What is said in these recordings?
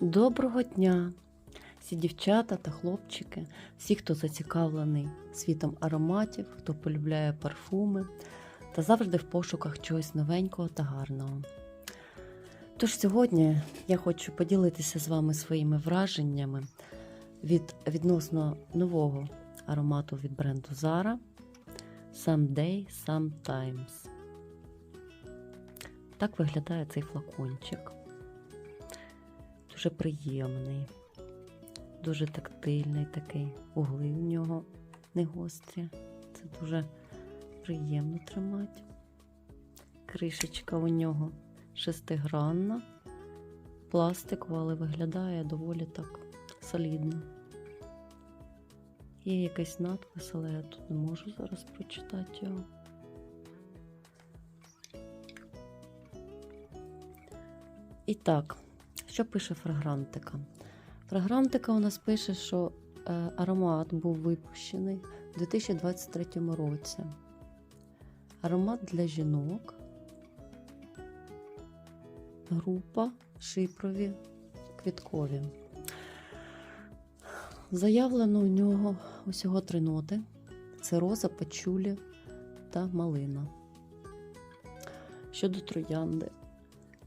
Доброго дня! Всі дівчата та хлопчики, всі, хто зацікавлений світом ароматів, хто полюбляє парфуми та завжди в пошуках чогось новенького та гарного. Тож сьогодні я хочу поділитися з вами своїми враженнями від відносно нового аромату від бренду Zara Someday Sometimes. Так виглядає цей флакончик. Дуже приємний, дуже тактильний такий. Угли в нього не гострі. Це дуже приємно тримати. Кришечка у нього шестигранна, пластикова, але виглядає доволі так солідно. Є якийсь надпис, але я тут не можу зараз прочитати його. І так, що пише фрагрантика? Фрагрантика у нас пише, що е, аромат був випущений у 2023 році. Аромат для жінок. Група шипрові квіткові. Заявлено у нього усього три ноти: це роза, пачулі та малина. Щодо троянди.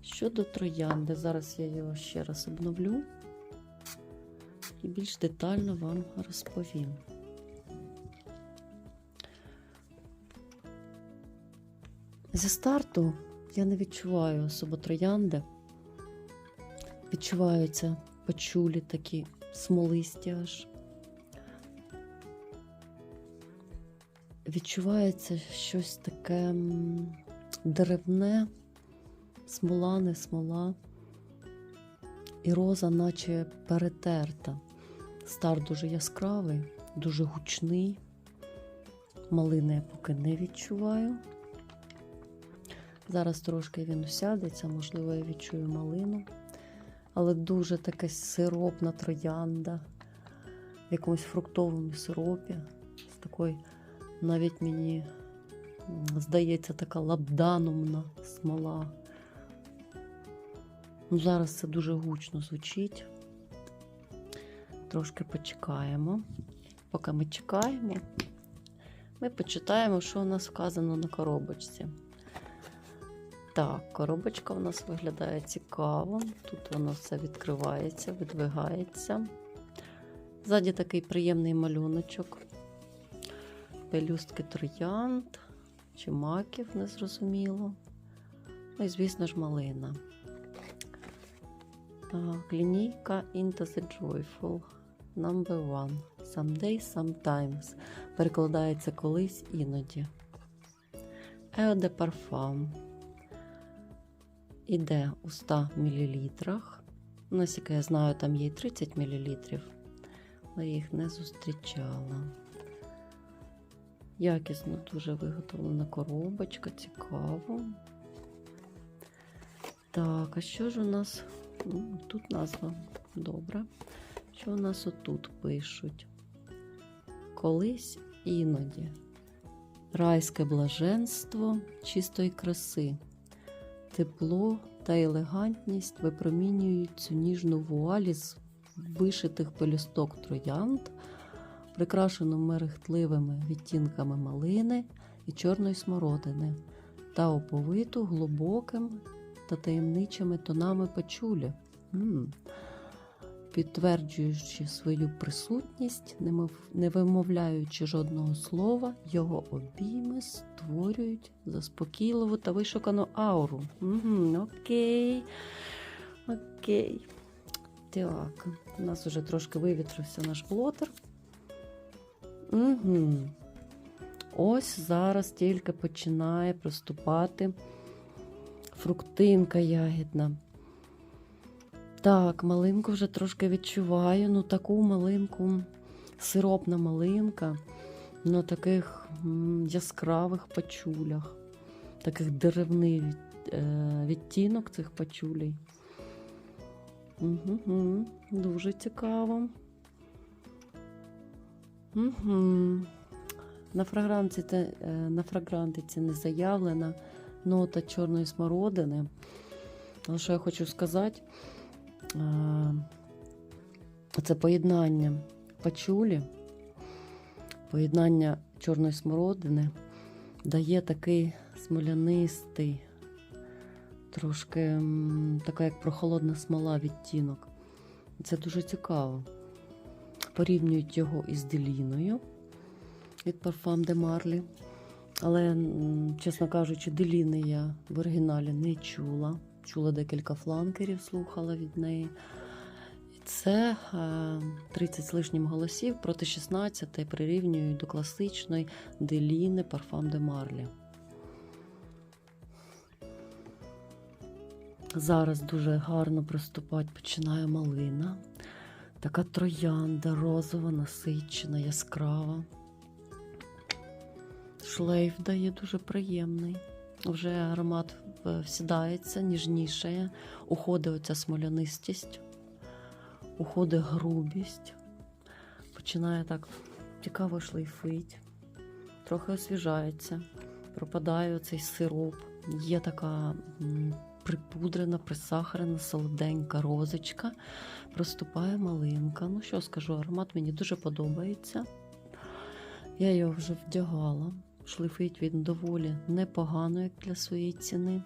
Щодо троянди, зараз я його ще раз обновлю і більш детально вам розповім. Зі старту я не відчуваю особо троянди. Відчуваються пачулі такі смолисті аж. Відчувається щось таке деревне, смола, не смола, і роза, наче перетерта. Стар дуже яскравий, дуже гучний. Малини я поки не відчуваю. Зараз трошки він усядеться, можливо, я відчую малину, але дуже така сиропна троянда в якомусь фруктовому сиропі. З такою, навіть мені здається, така лабданумна смола. Ну, Зараз це дуже гучно звучить. Трошки почекаємо. Поки ми чекаємо, ми почитаємо, що у нас вказано на коробочці. Так, коробочка у нас виглядає цікаво. Тут воно все відкривається, видвигається. Ззаді такий приємний малюночок. Пелюстки троянд чи маків, незрозуміло. Ну і, звісно ж, малина. Так, лінійка Into the Joyful Number One. Someday, sometimes. Перекладається колись іноді. Eau de Parfum. Іде у 100 мл. Наскільки я знаю, там є 30 мл. Але я їх не зустрічала. Якісно дуже виготовлена коробочка, цікаво. Так, а що ж у нас? Ну, Тут назва добре. Що у нас отут пишуть? Колись іноді. Райське блаженство чистої краси, тепло та елегантність випромінюють цю ніжну вуалі з вишитих пелюсток троянд, прикрашену мерехтливими відтінками малини і чорної смородини, та оповиту глибоким та таємничими тонами пачулі. Підтверджуючи свою присутність, не вимовляючи жодного слова, його обійми створюють заспокійливу та вишукану ауру. Угу, окей. Окей. Так, у нас вже трошки вивітрився наш блотер. Угу. Ось зараз тільки починає проступати фруктинка ягідна. Так, малинку вже трошки відчуваю. Ну, таку малинку, сиропна малинка на таких яскравих пачулях, таких деревний е, відтінок цих пачулей. Угу, дуже цікаво. Угу. На е, фрагрантиці не заявлена нота чорної смородини. Але що я хочу сказати, Це поєднання пачулі, поєднання чорної смородини дає такий смолянистий, трошки така як прохолодна смола відтінок. Це дуже цікаво. Порівнюють його із деліною від Parfum de Marly. Але, чесно кажучи, деліни я в оригіналі не чула. Чула декілька фланкерів, слухала від неї. І це е, 30 з лишнім голосів проти 16 прирівнюють до класичної деліни Parfum de Marly. Зараз дуже гарно приступати починає малина. Така троянда, розова, насичена, яскрава. Шлейф дає дуже приємний. Вже аромат е, всідається, ніжнішає, уходить оця смолянистість, уходить грубість, починає так цікаво шлейфить, трохи освіжається, пропадає оцей сироп. Є така припудрена, присахарена, солоденька розочка, проступає малинка. Ну що скажу, аромат мені дуже подобається. Я його вже вдягала. Шлифить він доволі непогано, як для своєї ціни.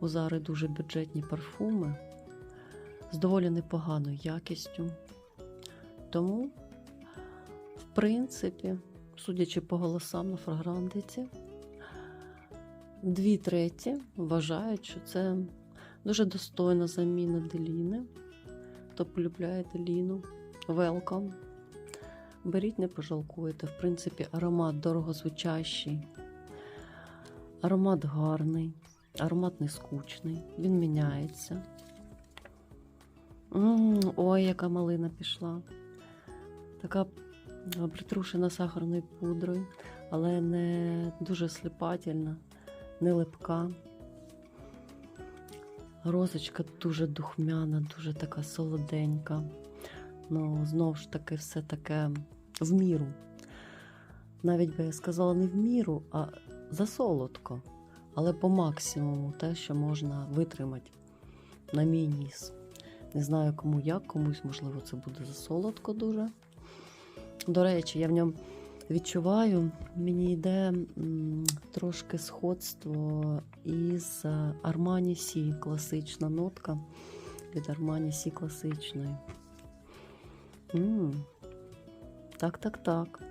У Зари дуже бюджетні парфуми з доволі непоганою якістю. Тому, в принципі, судячи по голосам на фрагрантиці, дві треті вважають, що це дуже достойна заміна Деліни. Хто полюбляє Деліну, welcome. Беріть, не пожалкуєте. В принципі, аромат дорогозвучащий, аромат гарний, аромат не скучний, він міняється. ой, яка малина пішла. Така е, притрушена сахарною пудрою, але не дуже сліпательна, не липка. Розочка дуже духмяна, дуже така солоденька. Ну, знову ж таки, все таке в міру. Навіть би я сказала не в міру, а засолодко. Але по максимуму те, що можна витримати на мій ніс. Не знаю кому як, комусь, можливо, це буде засолодко дуже. До речі, я в ньому відчуваю, мені йде трошки сходство із е, Armani Сі, класична нотка від Armani Сі класичної. М, Так, так, так.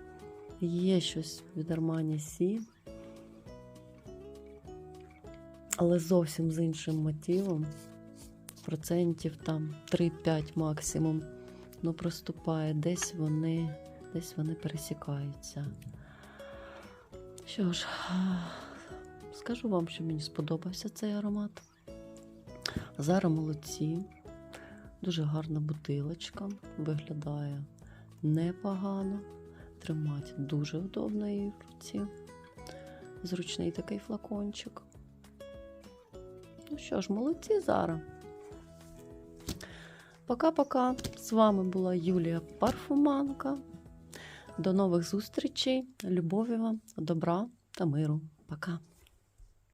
Є щось від Armani Сі. Але зовсім з іншим мотивом. Процентів там 3-5 максимум. Ну, проступає. Десь вони, десь вони пересікаються. Що ж, скажу вам, що мені сподобався цей аромат. Зараз молодці. Дуже гарна бутилочка, виглядає непогано. Тримати дуже удобно її в руці. Зручний такий флакончик. Ну що ж, молодці зараз. Пока-пока. З вами була Юлія Парфуманка. До нових зустрічей. Любові вам, добра та миру. Пока.